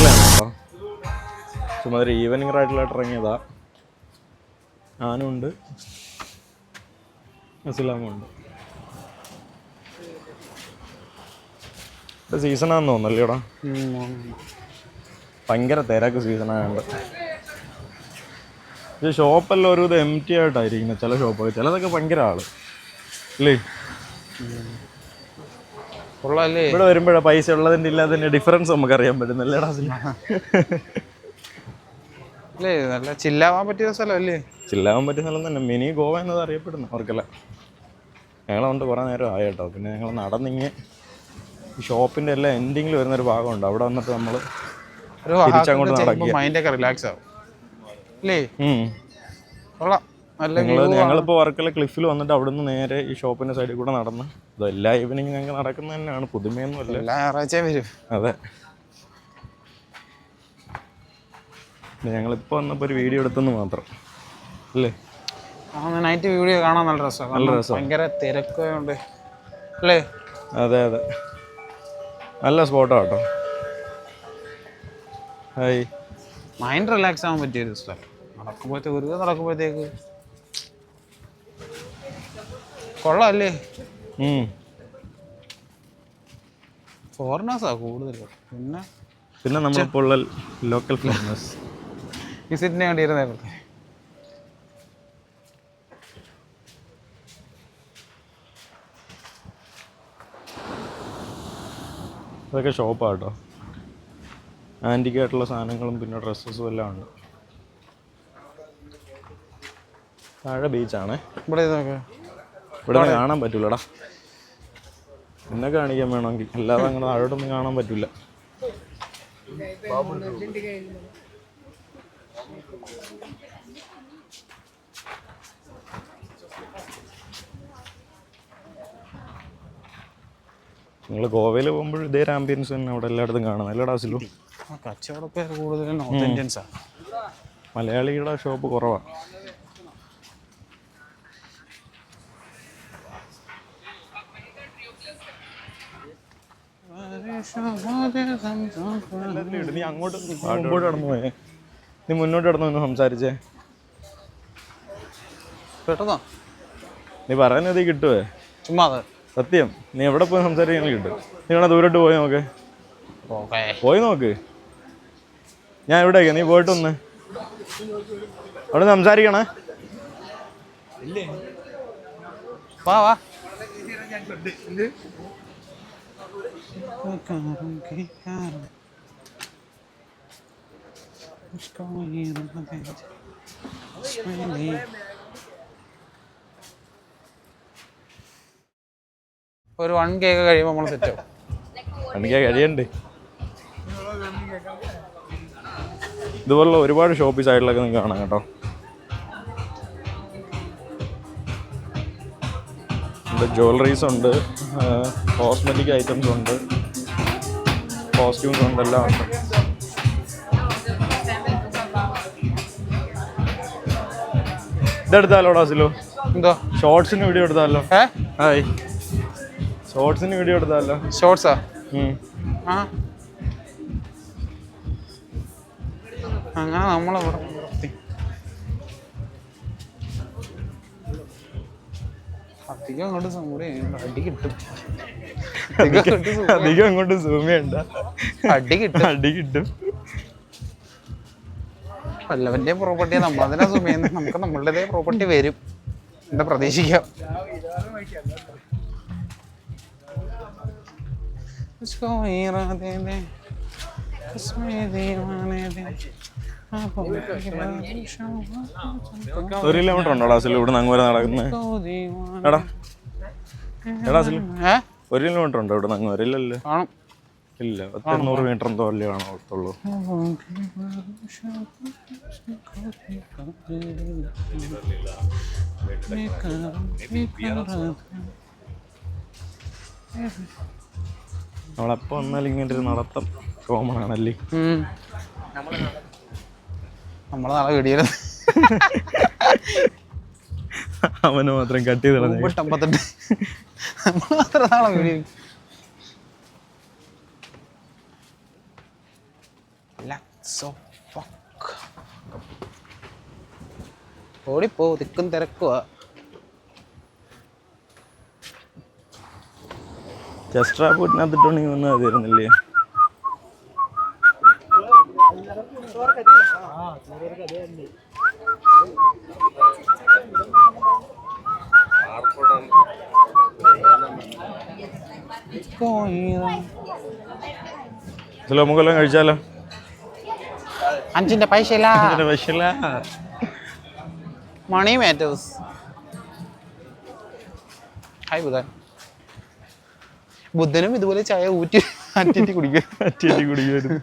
വർക്കലാണ് കേട്ടോ ചുമ്മാ ഒരു ഈവനിങ് റൈഡിലായിട്ട് ഇറങ്ങിയതാ. ആനുണ്ട്. അസുലാമുണ്ട് ഇപ്പൊ സീസൺ സീസണാന്ന് തോന്നുന്നല്ലേടാ ഭയങ്കര തിരക്ക് സീസണായതുകൊണ്ട് ഇത് ഷോപ്പെല്ലാം ഒരു ഇത് എം ടി ആയിട്ടായിരിക്കുന്നത് ചില ഷോപ്പൊക്കെ ചിലതൊക്കെ ഭയങ്കര ആൾ. അല്ലേ ഇവിടെ വരുമ്പോഴാണ് പൈസ ഉള്ളതിന്റെ ഇല്ലാതിന്റെ ഡിഫറൻസ് നമുക്ക് അറിയാൻ പറ്റുന്നല്ലേടാ അല്ലേ നല്ല ചില്ലാവാൻ പറ്റിയ സ്ഥലമല്ലേ? ചില്ലാവാൻ പറ്റിയ സ്ഥലം തന്നെ. മിനി ഗോവ എന്നത് അറിയപ്പെടുന്നു അവർക്കല്ല. ഞങ്ങളുണ്ട് കുറേ നേരം ആയിട്ടോ കേട്ടോ. പിന്നെ ഞങ്ങൾ നടന്നിങ്ങ് ഈ ഷോപ്പിന്റെ എല്ലാം എൻഡിങ്ങിൽ വരുന്നൊരു ഭാഗമുണ്ട്. അവിടെ വന്നിട്ട് നമ്മൾ തിരിച്ചങ്ങോട്ട് നടക്കുക. മൈൻഡൊക്കെ റിലാക്സ് ആവും. അല്ലേ. കൊള്ളാം. ഞങ്ങൾ ഞങ്ങളിപ്പോൾ വർക്കല ക്ലിഫിൽ വന്നിട്ട് അവിടുന്ന് നേരെ ഈ ഷോപ്പിന്റെ സൈഡിൽ കൂടെ നടന്ന്. എല്ലാ ഈവനിങ് ഞങ്ങൾ നടക്കുന്നത് തന്നെയാണ്. പുതുമയൊന്നും അല്ല. എല്ലാ ഞായറാഴ്ചയും വരും. അതെ. ഞങ്ങളിപ്പോ ഞങ്ങളിപ്പോൾ വന്നപ്പോൾ ഒരു വീഡിയോ എടുത്തെന്ന് മാത്രം. അല്ലേ? നൈറ്റ് വീഡിയോ കാണാൻ നല്ല രസമാണ് നല്ല രസം. ഭയങ്കര തിരക്കുണ്ട് അല്ലേ? അതെ അതെ. നല്ല സ്പോട്ടാണ് കേട്ടോ. ഹായ് മൈൻഡ് റിലാക്സ് ആവാൻ പറ്റിയ ഒരു സ്ഥലം. നടക്കുമ്പോഴത്തേക്ക് ഒരു നടക്കുമ്പോഴത്തേക്ക് കൊള്ളാം അല്ലേ ഉം. ഫോറിനേഴ്സാ കൂടുതൽ പിന്നെ? പിന്നെ നമ്മളിപ്പോൾ ഉള്ള ലോക്കൽ ഫോറിനേഴ്സ് വിസിറ്റിന് വേണ്ടിയിരുന്നേ ഷോപ്പാണ് കേട്ടോ ആന്റിക് ആയിട്ടുള്ള സാധനങ്ങളും പിന്നെ ഡ്രസ്സസും എല്ലാം ഉണ്ട്. താഴെ ബീച്ചാണേ ഇവിടെ ഇതൊക്കെ. ഇവിടെ കാണാൻ പറ്റൂലടാ. എന്നെ കാണിക്കാൻ വേണമെങ്കിൽ. അല്ലാതെ അങ്ങനെ താഴോട്ടൊന്നും കാണാൻ പറ്റൂല. നിങ്ങൾ ഗോവയിൽ പോകുമ്പോൾ ഇതേ ആംബിയൻസ് തന്നെ അവിടെ എല്ലായിടത്തും കാണുന്നത്. എല്ലാ ഡാസിലും കച്ചവടക്കാർ കൂടുതലും നോർത്ത് ഇന്ത്യൻസാണ് മലയാളികളുടെ ഷോപ്പ് കുറവാണ് നീ അങ്ങോട്ട് മുമ്പോട്ട് കടന്നു പോയേ നീ മുന്നോട്ട് കടന്നു ഒന്ന് സംസാരിച്ചേ പെട്ടെന്നോ? നീ പറയുന്നത് കിട്ടുവേ. ചുമ്മാ സത്യം. നീ എവിടെ പോയി സംസാരിക്കാൻ കിട്ടും. നീ വേണേ ദൂരോട്ട് പോയി നോക്ക്. ഓക്കേ പോയി നോക്ക്. ഞാൻ എവിടേക്കാ നീ പോയിട്ടൊന്ന് അവിടെ സംസാരിക്കണേ. വാ വാ. ഒരു വൺ കേക്ക് കഴിയുമ്പോൾ നമ്മൾ സെറ്റ് ആവും. എനിക്ക് കഴിയണ്ട്? ഇതുപോലുള്ള ഒരുപാട് ഷോപ്പ് സൈഡിലൊക്കെ നിങ്ങൾക്ക് കാണാം കേട്ടോ. ജ്വല്ലറീസ് ഉണ്ട്. കോസ്മെറ്റിക് ഐറ്റംസ് ഉണ്ട്. കോസ്റ്റ്യൂംസ് ഉണ്ട് എല്ലാം ഉണ്ട്. ഇതെടുത്താലോ ഡാസിലോ? എന്തോ? ഷോർട്സിന് വീഡിയോ എടുത്താലോ? ഏ? ഹായ്. ഷോർട്സിന് വീഡിയോ എടുത്താലോ? ഷോർട്സാ അങ്ങനെ നമ്മളെ അങ്ങനെ നമ്മളിവിടെ അധികം അങ്ങോട്ട് കൂടി അടി കിട്ടും അധികം അങ്ങോട്ട് zoom- അധികം അങ്ങോട്ട് സൂം ചെയ്യണ്ട അടി കിട്ടും അടി കിട്ടും വല്ലവന്റെ പ്രോപ്പർട്ടി നമ്മളതിനാ സൂം ചെയ്യുന്നത് നമുക്ക് നമ്മളുടേതേ പ്രോപ്പർട്ടി വരും എന്താ പ്രതീക്ഷിക്കാം इसको इरादे दे इसमें दीवाने दे आंखों की बारिशों ഒരു കിലോമീറ്റർ ഉണ്ടോ അസിൽ? ഇവിടെ നിന്ന് അങ്ങ് നടക്കുന്നത് എടാ. എടാ അസിൽ. ഒരു കിലോമീറ്റർ ഉണ്ടോ? ഇവിടെ നിന്ന് അങ്ങ് വരെ? ഇല്ല പത്തിരുന്നൂറ് മീറ്റർ എന്തോ അല്ലേ ആണോ കാണത്തുള്ളൂ നമ്മളെപ്പോ വന്നാലും ഇങ്ങനെ ഒരു നടത്തം. കോമൺ ആണല്ലേ? നമ്മളെ നാളെ വീഡിയോ അവന് മാത്രം കട്ട് ചെയ്ത് കളഞ്ഞു. നമ്മൾ മാത്രം നാളെ fuck. ഓടിപ്പോ തിക്കും തിരക്കുവാ. ചെസ്ട്രാ പോട്ടിനകത്തിട്ടുണ്ടെങ്കിൽ ഒന്നും അത് തരുന്നില്ലേ ചില നമുക്കെല്ലാം കഴിച്ചാലോ? അഞ്ചിന്റെ പൈസ ഇല്ല മണി മാറ്റേഴ്സ് ഹായ് ബുധൻ. ബുദ്ധനും ഇതുപോലെ ചായ ഊറ്റി അറ്റി കുടിക്കും അറ്റി കുടിക്കുമായിരുന്നു.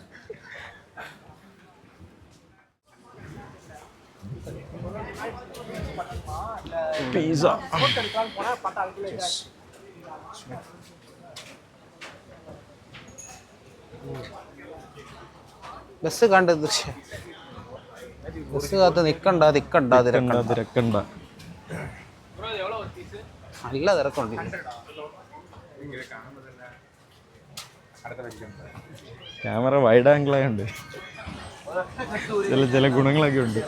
പിസ ബസ് ദൃശ്യം. ബസ് കാത്ത് നിക്കണ്ട നിക്കണ്ട തിരക്കണ്ട. തിരക്കണ്ട. നല്ല തിരക്കുണ്ട്. ക്യാമറ വൈഡ് ആംഗിളായുണ്ട് ചില ചില ഗുണങ്ങളൊക്കെ ഉണ്ട്.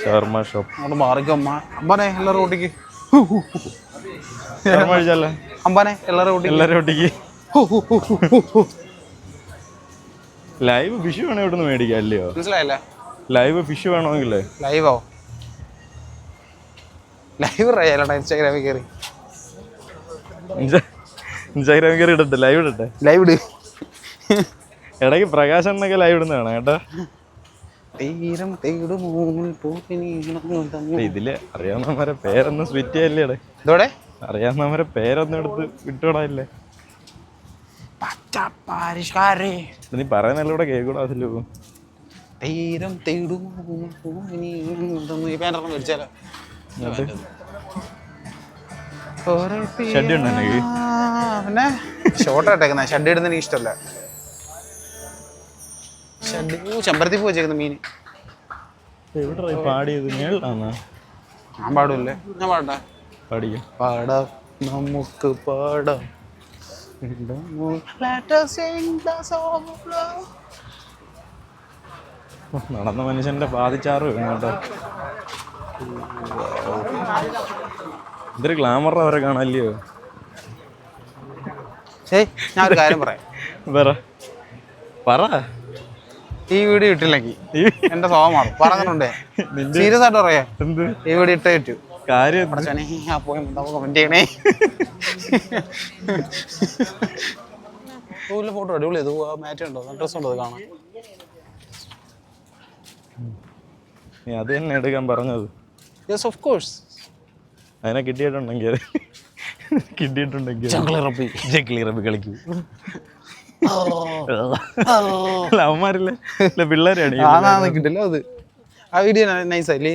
ഷവർമ ഷോപ്പ് അങ്ങോട്ട് മാറിക്കമ്മ അമ്പനെ എല്ലാവരും ഓട്ടിക്ക്. ഷവർമ കഴിച്ചാലോ അമ്പനെ എല്ലാവരും ഓട്ടിക്ക്. എല്ലാവരും ഒട്ടിക്ക് ലൈവ് ഫിഷ് വേണോ ഇവിടെ നിന്ന് മേടിക്കാം അല്ലയോ? മനസ്സിലായില്ല? ലൈവ് ഫിഷ് വേണമെങ്കിലേ? ലൈവോ ലൈവ് അറിയാലോടാ ഇൻസ്റ്റാഗ്രാമിൽ കയറി ഇൻസ്റ്റാഗ്രാമിൽ കയറി ഇടട്ടെ ലൈവ് ഇടട്ടെ. ലൈവ് ഇട്. ഇടയ്ക്ക് പ്രകാശ് എന്നൊക്കെ ലൈവ് ഇടുന്നതാണ് കേട്ടോ? തീരം ഇതിൽ അറിയാവുന്നവരെ പേരൊന്നും സ്വിറ്റ് ചെയ്യല്ലേടെ ഇതോടെ അറിയാവുന്നവരെ പേരൊന്നും എടുത്ത് വിട്ടോടാല്ലേ നീ പറയുന്നല്ല ഇവിടെ കേൾക്കൂടാ അതിൽ തീരം തേടും ഈ പേനറൊന്നും മേടിച്ചാലോ? ഷെഡ് ഷോർട്ട് ഇട്ടേക്കുന്ന ഷഡ് ഇടുന്ന എനിക്ക് ഇഷ്ടമല്ല. ഷഡ് ഓ ചെമ്പരത്തി പൂ വെച്ചേക്കുന്ന മീൻ. എവിടെ പാടിയത്? മേളിലാന്നാ? ഞാൻ പാടില്ലേ? ഞാൻ പാടട്ടെ. പാടിക്കാം. പാടാം നമുക്ക് പാടാം. നടന്ന മനുഷ്യന്റെ പാതിച്ചാറ് വീണു കേട്ടോ. ഇതൊരു ഗ്ലാമർ അവരെ കാണാല്ലയോ ഞാൻ ഒരു കാര്യം പറയാം. പറ. പറ. ഈ വീഡിയോ ഇട്ടില്ലെങ്കിൽ എന്റെ സ്വഭാവമാണ്. പറഞ്ഞിട്ടുണ്ട്. സീരിയസ് ആയിട്ട് പറയാ. ഈ വീഡിയോ ഇട്ടേ പറ്റൂ. കാര്യം കമന്റ് ചെയ്യണേ. ഫോട്ടോ അടിപൊളി. ഇത് മാറ്റ് ഉണ്ടോ? ഡ്രസ് ഉണ്ടോ? അത് കാണാൻ. നീ അത് തന്നെ എടുക്കാൻ പറഞ്ഞത്. യെസ് ഓഫ് കോഴ്സ് അതിനെ കിട്ടിയിട്ടുണ്ടെങ്കിൽ കിട്ടിയിട്ടുണ്ടെങ്കിൽ ചങ്കളറപ്പി ജഗ്ലി റബ്ബി കളിക്കൂ. അല്ല പിള്ളേരാണ് ഈ ആന്നാന്ന് കിട്ടില്ല അത്. ആ വീഡിയോ നൈസ് അല്ലേ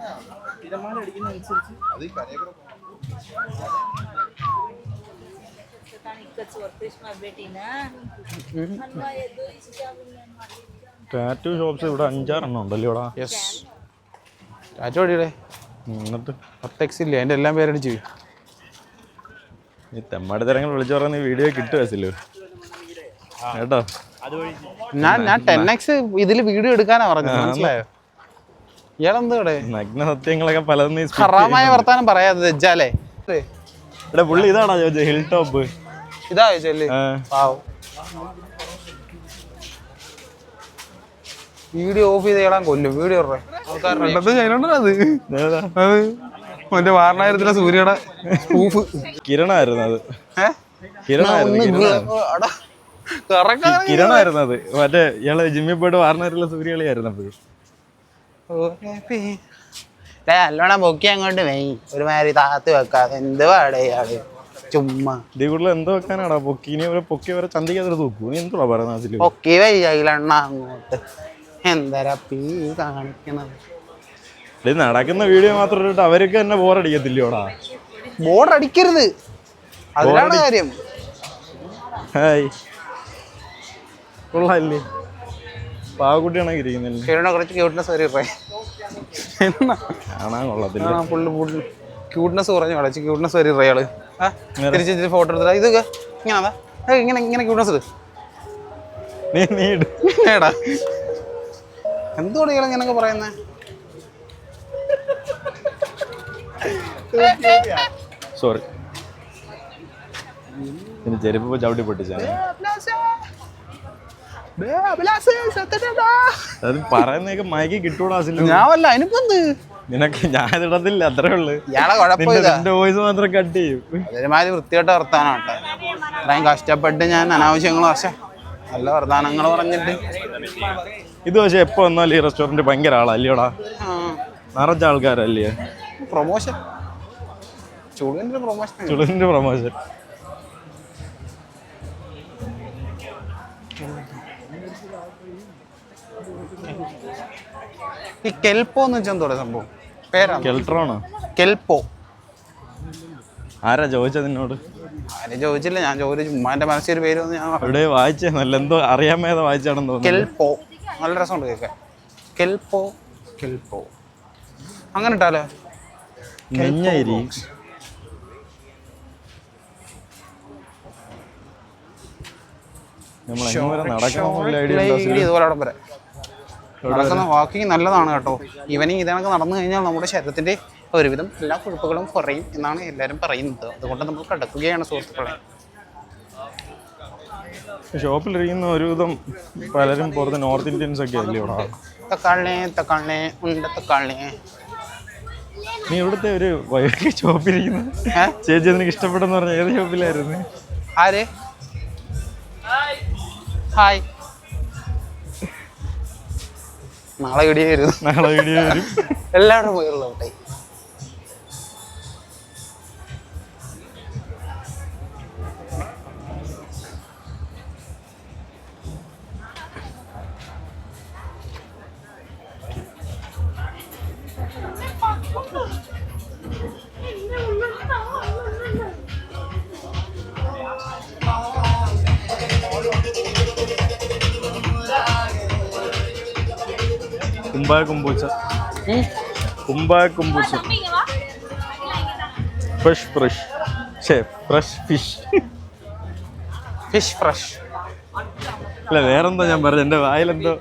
ചങ്കളറപ്പി കളിക്കൂ ടാറ്റു ഷോപ്സ് ഇവിടെ അഞ്ചാറെണ്ണം ഉണ്ടല്ലോ ഇവിടെ. യെസ് ടാറ്റോ അടിയുടെ എന്നിട്ട്? പത്ത് ഇല്ല? ഇല്ലേ അതിന്റെ എല്ലാം പേരടിച്ച് ഈ തെമ്മാടി തരങ്ങൾ വിളിച്ചു പറഞ്ഞ വീഡിയോ കിട്ടുവല്ലോ കേട്ടോ? ഞാൻ ഞാൻ ടെൻ എക്സ് ഇതിൽ വീഡിയോ എടുക്കാനാ പറഞ്ഞത്. മനസ്സിലായോ? ഇയാളെന്താ ഇവിടെ? നഗ്ന സത്യങ്ങളൊക്കെ പലതും ഹറാമായ വർത്താനം പറയാതെ വെച്ചാലേ? എടാ ഇവിടെ പുള്ളി ഇതാണോ ചോദിച്ചത്? ഹിൽ ടോപ്പ് ഇതാ ചോദിച്ചല്ലേ വീഡിയോ ഓഫ് ചെയ്ത് കേടാൻ കൊല്ലും. വീഡിയോ അത്. മറ്റേ വാരണായിരത്തിലെ സൂര്യയുടെ പ്രൂഫ് കിരണായിരുന്നു അത്. കിരണായിരുന്നു കിരണ. കിരണായിരുന്നു അത്. മറ്റേ ഇയാൾ ജിമ്മിൽ പോയിട്ട് വാർന്നവരുള്ള സൂര്യകളിയായിരുന്നു അപ്പോഴും നല്ലോണം പൊക്കി അങ്ങോട്ട് വൈ ഒരുമാതിരി താത്ത് വെക്കാതെ എന്ത് പാടേ ഇയാൾ. ചുമ്മാ. ഇതിൽ കൂടുതൽ എന്തോ വെക്കാനാടാ? പൊക്കിനെ അവരെ പൊക്കി അവരെ ചന്തിക്കാതെ തൂക്കൂ. നീ എന്തുവാ പറയുന്നത് അതിൽ? പൊക്കി വയ്യയിലെണ്ണ അങ്ങോട്ട്. എന്തരാ പീ കാണിക്കണത്? ഇത് നടക്കുന്ന വീഡിയോ മാത്രം ഇട്ടിട്ട് അവർക്ക് തന്നെ ബോറടിക്കത്തില്ലയോടാ ബോറടിക്കരുത്. അതിലാണ് കാര്യം. ഹായ്. കൊള്ളാല്ലേ ഇരിക്കുന്നില്ലേ? ഷെയ്ഡിനെ കുറച്ച് ക്യൂട്ട്നെസ് വരെ ഇറേ എന്നാ? കാണാൻ കൊള്ളത്തില്ല. ക്യൂട്ട്നെസ് കുറഞ്ഞു കളച്ച് ക്യൂട്ട്നെസ് വരെ ഇറേ ആൾ ആ തിരിച്ച് തിരിച്ച് ഫോട്ടോ എടുത്തിട്ട് ഇതൊക്കെ ഇങ്ങനെ ഇങ്ങനെ ഇങ്ങനെ ക്യൂട്ട്നെസ് ഇട്. നീ നീ ഇട്. ഏടാ. എന്തുകൊണ്ട് ഇയാൾ ഇങ്ങനൊക്കെ പറയുന്നേ? സോറി ചെരുപ്പ് ചവിട്ടി പൊട്ടിച്ചാണ് അത് മയക്കി ഞാൻ വല്ല നിനക്ക് ഞാൻ ഇടത്തില്ല അത്രേ ഉള്ളു. നിന്റെ വോയിസ് മാത്രം കട്ട് ചെയ്യും. ഒരുമാതിരി വൃത്തിയായിട്ട് വർത്താനാട്ടെ ഇത്രയും കഷ്ടപ്പെട്ട് ഞാൻ അനാവശ്യങ്ങൾ പക്ഷേ നല്ല വർത്താനങ്ങൾ പറഞ്ഞിട്ട്. ഇത് പക്ഷെ എപ്പോ വന്നാലും ഈ റെസ്റ്റോറന്റ് ഭയങ്കര ആളല്ലേടാ നിറച്ച ആൾക്കാരല്ലേ? പ്രൊമോഷൻ ചുളിന്റെ പ്രൊമോഷൻ ചുളിന്റെ പ്രൊമോഷൻ ഈ കെൽപ്പോ എന്ന് വെച്ചാൽ എന്തോടെ സംഭവം? പേരാ കെൽട്രോണോ? കെൽപ്പോ. ആരാ ചോദിച്ചത് നിന്നോട്? ആരും ചോദിച്ചില്ല ഞാൻ ചോദിച്ചു. ഉമ്മാന്റെ മനസ്സിൽ ഒരു പേര് വന്ന് ഞാൻ അവിടെ എവിടെ വായിച്ചല്ല എന്തോ അറിയാൻ മേത വായിച്ചാണെന്ന് തോന്നുന്നു. കെൽപ്പോ. നല്ല രസമുണ്ട് കേൾക്കാൻ. കെൽപ്പോ. കെൽപ്പോ. അങ്ങനെ ഇട്ടാലോ? നെഞ്ഞരി നമ്മൾ നടക്കണമെന്നുള്ള ഐഡിയ ഇതുപോലെ അവിടെ വരെ. വാക്കിങ് നല്ലതാണ് കേട്ടോ. ഈവനിങ് ഇതിനൊക്കെ നടന്നു കഴിഞ്ഞാൽ നമ്മുടെ ശരീരത്തിന്റെ ഒരുവിധം എല്ലാ കുഴപ്പങ്ങളും കുറയും എന്നാണ് എല്ലാവരും പറയുന്നത്. അതുകൊണ്ട് നമ്മൾ കിടക്കുകയാണ് സുഹൃത്തുക്കളെ. ഷോപ്പിലിരിക്കുന്ന ഒരുവിധം പലരും പുറത്ത് നോർത്ത് ഇന്ത്യൻസ് ഒക്കെ അല്ലേ ഇവിടെ തക്കാളിനെ തക്കാളിനെ ഉണ്ട് തക്കാളിനെ. നീ ഇവിടുത്തെ ഒരു വൈകി ഷോപ്പിരിക്കുന്നു? ചേച്ചി നിനക്ക് ഇഷ്ടപ്പെട്ടെന്ന് പറഞ്ഞ ഏത് ഷോപ്പിലായിരുന്നു? ആര്? ഹായ്. നാളെ വീഡിയോ വരും നാളെ വീഡിയോ വരും എല്ലാവരും പോയുള്ളവട്ടെ കുമ്പായ കുമ്പൂച്ച. കുമ്പായ കുമ്പൂച്ച. Fresh fresh. ഷേ ഫ്രഷ് ഫിഷ്. Fish fresh. അല്ല വേറെന്തോ ഞാൻ പറഞ്ഞു? എന്റെ വായിലെന്തോ?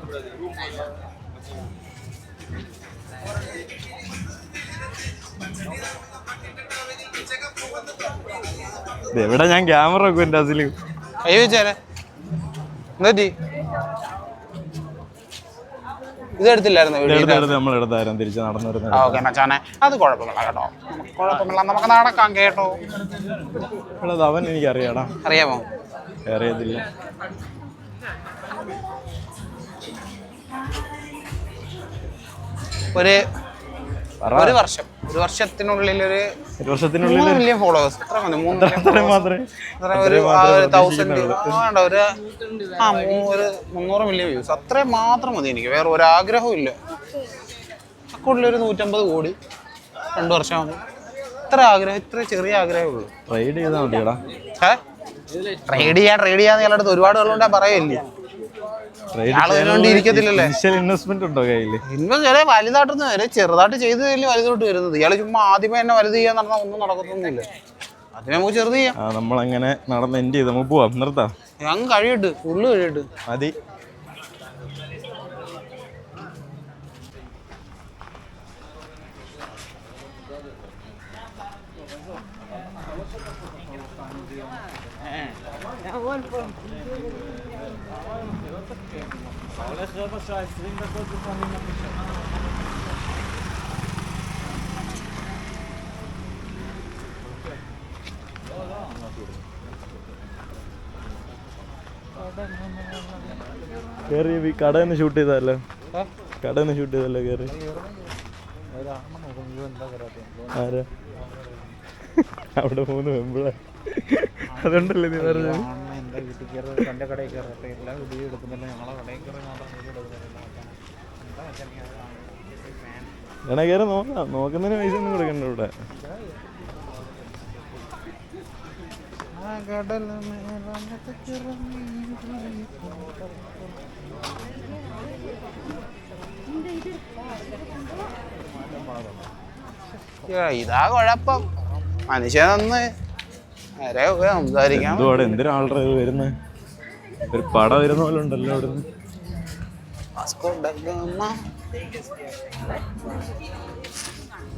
എവിടെ ഞാൻ ക്യാമറ വെക്കും എന്റെ അതിൽ കൈ വെച്ചാലേ എന്തി ഇത് എടുത്തില്ലായിരുന്നു നമ്മൾ എടുത്തായിരുന്നു തിരിച്ച് ഓക്കെ മച്ചാനെ അത് കുഴപ്പമില്ല കേട്ടോ. നമുക്ക് കുഴപ്പമില്ല നമുക്ക് നടക്കാം കേട്ടോ. എടാ, അത് അവൻ എനിക്കറിയാടാ. അറിയാമോ? അറിയത്തില്ല. ഒരു പറ. ഒരു വർഷം. ഒരു വർഷത്തിനുള്ളിൽ ഒരു ഒരു വർഷത്തിനുള്ളിൽ മില്യൺ ഫോളോവേഴ്സ് എത്ര മാത്രമേ ഒരു തൗസൻഡ് വേണ്ട ഒരു ആ ഒരു മുന്നൂറ് മില്യൺ വ്യൂസ് അത്രയും മാത്രം മതി എനിക്ക്. വേറെ ഒരു ആഗ്രഹവും ഇല്ല. അക്കൗണ്ടിൽ ഒരു നൂറ്റമ്പത് കോടി. രണ്ട് വർഷമാകുമ്പോൾ ഇത്ര ആഗ്രഹം ഇത്ര ചെറിയ ആഗ്രഹമേ ഉള്ളൂ. ട്രേഡ് ചെയ്താൽ മതിയടാ. ട്രേഡ് ചെയ്യാൻ ട്രേഡ് ചെയ്യാന്ന് ഇയാളുടെ ഒരുപാട് പേരുണ്ട് പറയില്ലേ ട്രേഡ് ഇയാൾ അതിനുവേണ്ടി ഇരിക്കത്തില്ലല്ലേ ഇനിഷ്യൽ ഇൻവെസ്റ്റ്മെന്റ് ഉണ്ടോ കയ്യിൽ? ഇൻവെസ്റ്റ് ചില വലുതായിട്ടൊന്നും വരെ ചെറുതായിട്ട് ചെയ്ത് കഴിഞ്ഞാൽ വലുതോട്ട് വരുന്നത്. ഇയാൾ ചുമ്മാ ആദ്യമേ തന്നെ വലുത് ചെയ്യാൻ നടന്ന ഒന്നും നടക്കത്തൊന്നുമില്ല. അതിനെ നമുക്ക് ചെറുത് ചെയ്യാം. നമ്മളങ്ങനെ നടന്ന് എൻഡ് ചെയ്ത് നമുക്ക് പോവാം. നിർത്താം. അങ്ങ് കഴിയിട്ട് ഫുള്ള് കഴിയിട്ട്. മതി. കേറി ഈ കടയിൽ നിന്ന് ഷൂട്ട് ചെയ്തല്ലോ കടയിൽ നിന്ന് ഷൂട്ട് ചെയ്തല്ലോ കേറി ആരാ? അവിടെ മൂന്ന് വെമ്പിള അതുകൊണ്ടല്ലേ നീ പറഞ്ഞത്? എന്റെ വീട്ടിൽ കയറി എന്റെ കടയിൽ കയറട്ടെ എല്ലാ വീഡിയോ എടുക്കുന്നില്ല ഞങ്ങളെ കടയിൽ കയറി മാത്രം വീഡിയോ എടുക്കുന്നില്ല എടാ കയറി നോക്കാം. നോക്കുന്നതിന് പൈസ ഒന്നും കൊടുക്കണ്ട ഇവിടെ. ഇതാ കുഴപ്പം. മനുഷ്യനൊന്ന് എന്തുവാടെ എന്തിനാളുടെ ഇത് വരുന്നത്? ഒരു പട വരുന്ന പോലെ ഉണ്ടല്ലോ അവിടുന്ന്.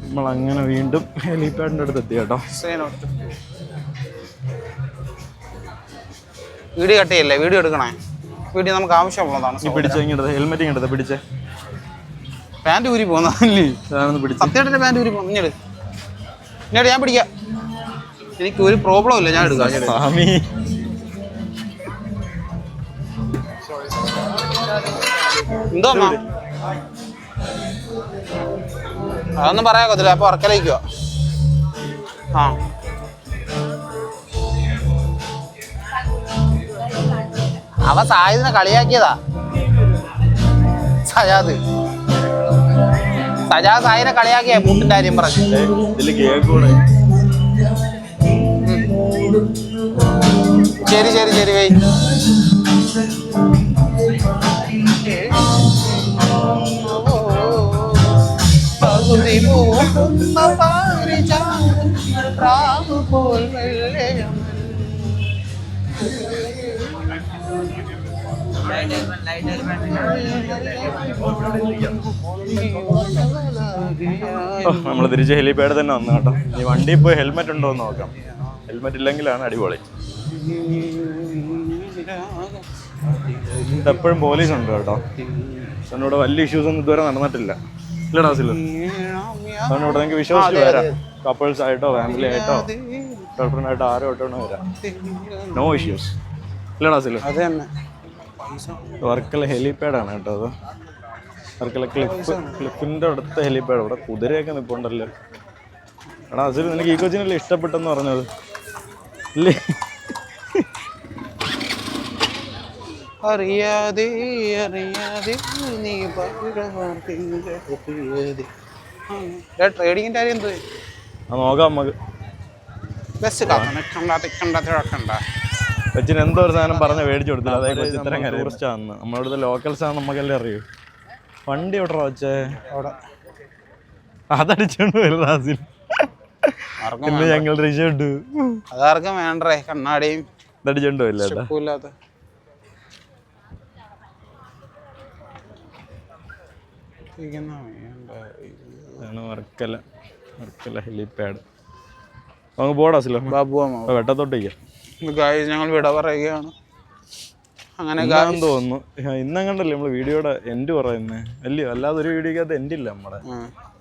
നമ്മൾ അങ്ങനെ വീണ്ടും ഹെലിപാഡിന്റെ അടുത്ത് എത്തി കേട്ടോ. വീട് വീഡിയോ കട്ട് ചെയ്യല്ലേ? വീഡിയോ എടുക്കണേ? വീഡിയോ നമുക്ക് ആവശ്യമുള്ളതാണ് പിടിച്ച ഇങ്ങോട്ട് ഹെൽമെറ്റ് ഇങ്ങോട്ട് പിടിച്ചേ. പാന്റ് ഊരി പോകുന്നല്ലേ സത്യമായിട്ട് പാന്റ് ഊരി പോകുന്നു ഇങ്ങോട്ട് ഇങ്ങോട്ട് ഞാൻ പിടിക്കാം. എനിക്ക് ഒരു പ്രോബ്ലം ഇല്ല ഞാൻ എടുക്കാം. സ്വാമി. എന്തോ അമ്മ? അതൊന്നും പറയാൻ കൊത്തില്ല അപ്പൊ ഉറക്കലേക്കോ ആ. അവ സായുധനെ കളിയാക്കിയതാ. സജാദ്. സജാദ് സായിനെ കളിയാക്കിയ മുട്ടിന്റെ കാര്യം പറഞ്ഞു ശരി ശരി ശരി വൈ പകുതി പോൽ നമ്മൾ തിരിച്ച് ഹെലിപാഡ് തന്നെ വന്നു കേട്ടോ. ഈ വണ്ടി ഇപ്പോൾ ഹെൽമെറ്റ് ഉണ്ടോ എന്ന് നോക്കാം. ഹെൽമെറ്റ് ഇല്ലെങ്കിലാണ് അടിപൊളി. എപ്പോഴും പോലീസ് ഉണ്ട് കേട്ടോ. എന്നോട് ഇവിടെ വലിയ ഇഷ്യൂസ് ഒന്നും ഇതുവരെ നടന്നിട്ടില്ല. ഇല്ലടാ സില്ല. അതുകൊണ്ട് ഇവിടെ നിങ്ങൾക്ക് വിശ്വസിച്ച് വരാം. കപ്പിൾസ് ആയിട്ടോ ഫാമിലി ആയിട്ടോ ഗേൾഫ്രണ്ട് ആയിട്ടോ ആരോ ആയിട്ടോ വരാം. നോ ഇഷ്യൂസ് ഇല്ലടാ സില്ല. അത് തന്നെ. വർക്കല ഹെലിപാഡാണ് കേട്ടോ അത്. വർക്കല ക്ലിപ്പ് ക്ലിഫിന്റെ അടുത്ത ഹെലിപാഡ്. ഇവിടെ കുതിരയൊക്കെ നിൽപ്പുണ്ടല്ലോ എടാ അസിൽ നിനക്ക് ഈ കൊച്ചിനല്ലേ ഇഷ്ടപ്പെട്ടെന്ന് പറഞ്ഞത്? ഇല്ലേ? അറിയാതെ അറിയാതെ നീ ട്രേഡിങ്ങിന്റെ കാര്യം എന്തോ? നോക്കാം നമുക്ക്. ബസ് കൊച്ചിന് എന്തോ ഒരു സാധനം പറഞ്ഞ മേടിച്ചു കൊടുത്തില്ല. അതായത് കൊച്ചി ഇത്തരം ടൂറിസ്റ്റ് ആണെന്ന്. നമ്മളിവിടുത്തെ ലോക്കൽസ് ആണ് നമുക്കെല്ലാം അറിയൂ. വണ്ടി എവിടെ വെച്ചേ? അവിടെ. അതടിച്ചോണ്ട് വരും റാസിൽ. ഞങ്ങൾ അതാർക്കും വേണ്ടേ. കണ്ണാടിയും ഇതടിച്ചോണ്ട് വരില്ല കേട്ടോ സ്റ്റെപ്പുമില്ലാത്ത ഇരിക്കുന്ന വേണ്ട. ഇതാണ് വർക്കല. വർക്കല ഹെലിപാഡ്. അങ്ങ് പോടാ സിലോ ബാബു അമ്മ വെട്ടത്തോട്ടേക്ക് ഗായ്സ് ഞങ്ങൾ വിട പറയുകയാണ്. അങ്ങനെ തോന്നുന്നു. ഇന്നങ്ങണ്ടല്ലേ നമ്മൾ വീഡിയോയുടെ എൻഡ് പറയുന്നേ? അല്ലയോ അല്ലാതെ ഒരു വീഡിയോക്കകത്ത് എൻഡ് ഇല്ല നമ്മടെ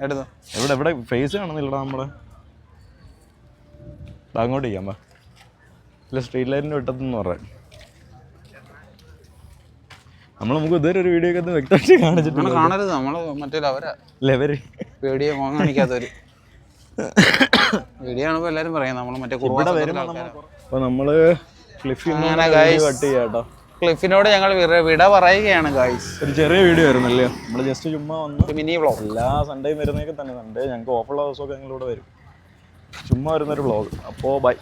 എവിടെ എവിടെ? ഫേസ് കാണുന്നില്ലടാ നമ്മടെ അങ്ങോട്ട് ചെയ്യാമ്പ വാ. ഇല്ല സ്ട്രീറ്റ് ലൈറ്റിന്റെ വിട്ടത്തെന്ന് പറയാം. നമ്മൾ നമുക്ക് ഇതുവരെ ഒരു ഒക്കെ വ്യക്തമായിട്ട് കാണിച്ചിട്ടുണ്ട് കാണരുത്. നമ്മൾ മറ്റേ ലവരാ ലെവര് പേടിയെ മോൻ കാണിക്കാത്തവര്. വീഡിയോ ആണ് എല്ലാരും പറയാം. നമ്മൾ മറ്റേ ഇവിടെ അപ്പൊ നമ്മൾ ക്ലിഫിൽ. കട്ട്. ചെയ്യാട്ടോ ക്ലിഫിനോട് ഞങ്ങൾ വിട- വിട പറയുകയാണ് ഗായ്സ് ഒരു ചെറിയ വീഡിയോ ആയിരുന്നല്ലേ? നമ്മൾ ജസ്റ്റ് ചുമ്മാ വന്ന് മിനി വ്ളോഗ് എല്ലാ സൺഡേയും വരുന്നേക്കും തന്നെ. സൺഡേ ഞങ്ങൾക്ക് ഓഫുള്ള ദിവസമൊക്കെ ഞങ്ങളിവിടെ വരും. ചുമ്മാ വരുന്നൊരു വ്ളോഗ് അപ്പോൾ ബൈ